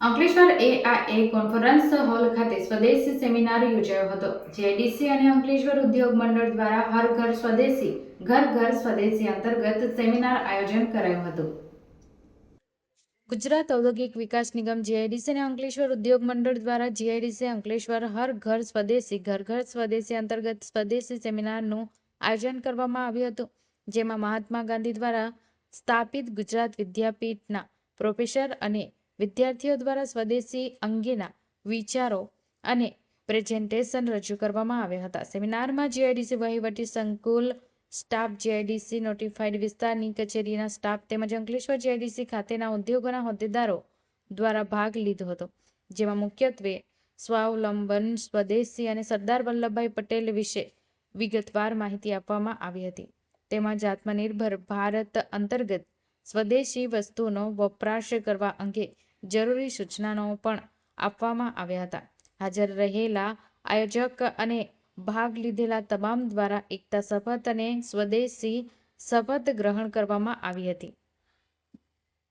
Ankleshwar AIA conference hall ખાતે સ્વદેશી seminar યોજાયો હતો જેડીસી અને અંકલેશ્વર ઉદ્યોગ મંડળ દ્વારા હર ઘર સ્વદેશી, ઘર ઘર સ્વદેશી અંતર્ગત સેમિનાર આયોજન કરાયું હતું. ગુજરાત ઔદ્યોગિક વિકાસ નિગમ જીઆઈડીસી અને અંકલેશ્વર ઉદ્યોગ મંડળ દ્વારા જીઆઈડીસી અંકલેશ્વર હર ઘર સ્વદેશી, ઘર ઘર સ્વદેશી અંતર્ગત સ્વદેશી સેમિનારનું આયોજન કરવામાં આવ્યું હતું, જેમાં મહાત્મા ગાંધી દ્વારા સ્થાપિત ગુજરાત વિદ્યાપીઠના પ્રોફેસર અને વિદ્યાર્થીઓ દ્વારા સ્વદેશી અંગેના વિચારો અને પ્રેઝન્ટેશન રજૂ કરવામાં આવ્યા હતા. સેમિનારમાં જીઆઈડીસી વહીવટી સંકુલ સ્ટાફ જીઆઈડીસી નોટિફાઈડ વિસ્તારની કચેરીના સ્ટાફ તેમજ અંકલેશ્વર જીઆઈડીસી ખાતેના ઉદ્યોગોના હોદ્દેદારો દ્વારા ભાગ લીધો હતો, જેમાં મુખ્યત્વે સ્વાવલંબન, સ્વદેશી અને સરદાર વલ્લભભાઈ પટેલ વિશે વિગતવાર માહિતી આપવામાં આવી હતી. તેમજ આત્મનિર્ભર ભારત અંતર્ગત સ્વદેશી વસ્તુઓનો વપરાશ કરવા અંગે જરૂરી સૂચનાઓ પણ આપવામાં આવ્યા હતા. હાજર રહેલા આયોજક અને ભાગ લીધેલા તમામ દ્વારા એકતા શપથ અને સ્વદેશી શપથ ગ્રહણ કરવામાં આવી હતી.